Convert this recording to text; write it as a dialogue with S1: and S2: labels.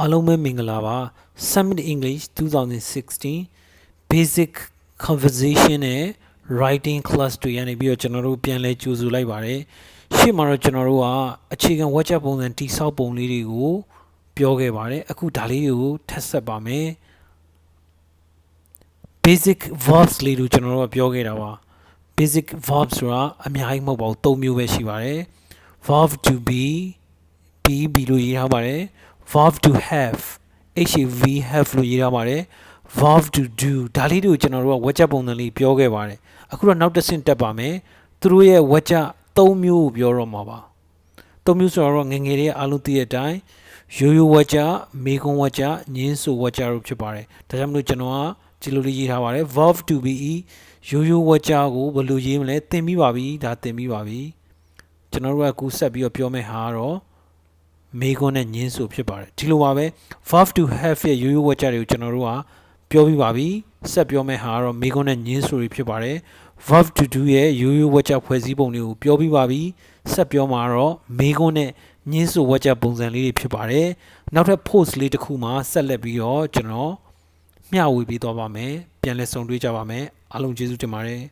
S1: အားလုံးပဲမင်္ဂလာပါ Summit English 2016 Basic Conversation နဲ့ Writing Class တွေရနေပြီးတော့ကျွန်တော်တို့ပြန်လဲကြိုဆိုလိုက်ပါတယ်ရှေ့မှာတော့ကျွန်တော်တို့ကအခြေခံ WhatsApp ပုံစံတိဆောက်ပုံလေးတွေကိုပြောခဲ့ပါတယ်အခုဒါလေးတွေကိုထပ်ဆက်ပါမယ် basic verbs လေးတို့ကျွန်တော်တို့ကပြောခဲ့တာပါ basic verbs ဆိုတာအများကြီးမဟုတ်ပါဘူး၃မျိုးပဲရှိပါတယ် verb to be be be လို့ရေးထားပါတယ် verb to have have have လို့ရေးထားပါတယ် verb to do ဒါလေးတွေကိုကျွန်တော်တို့ကဝက်ချက်ပုံစံလေးပြောခဲ့ပါတယ်အခုတော့နောက်တစ်ဆင့်တက်ပါမယ်သူတို့ရဲ့ဝက်ချက်၃မျိုးကိုပြောတော့မှာပါ၃မျိုးဆိုတော့ငယ်ငယ်လေးအားလုံးသိတဲ့အတိုင်းရိုးရိုးဝက်ချက်မေခွန်းဝက်ချက်ညင်းဆိုဝက်ချက်တို့ဖြစ်ပါတယ်ဒါကြောင့်မလို့ကျွန်တော်ကဒီလိုလေးရေးထားပါတယ် verb to be ရိုးရိုးဝက်ချက်ကိုဘယ်လိုရေးမလဲသင်ပြီးပါပြီဒါသင်ပြီးပါပြီကျွန်တော်တို့ကအခုဆက်ပြီးတော့ပြောမယ့်ဟာကတော့ မေခွန်းနဲ့ညင်းဆိုဖြစ်ပါတယ်ဒီလိုပါပဲ verb to have ရဲ့ရိုးရိုးဝက်ချက်တွေကိုကျွန်တော်တို့ကပြောပြီးပါပြီဆက်ပြောမယ့်ဟာကတော့မေခွန်းနဲ့ညင်းဆိုတွေဖြစ်ပါတယ် verb to do ရဲ့ရိုးရိုးဝက်ချက်ဖွဲ့စည်းပုံတွေကိုပြောပြီးပါပြီဆက်ပြောမှာတော့မေခွန်းနဲ့ညင်းဆိုဝက်ချက်ပုံစံလေးတွေဖြစ်ပါတယ်နောက်ထပ် post လေးတစ်ခုမှဆက်လက်ပြီးတော့ကျွန်တော်မျှဝေပေးသွားပါမယ်ပြန်လည်ဆုံတွေ့ကြပါမယ်အားလုံးကျေးဇူးတင်ပါတယ်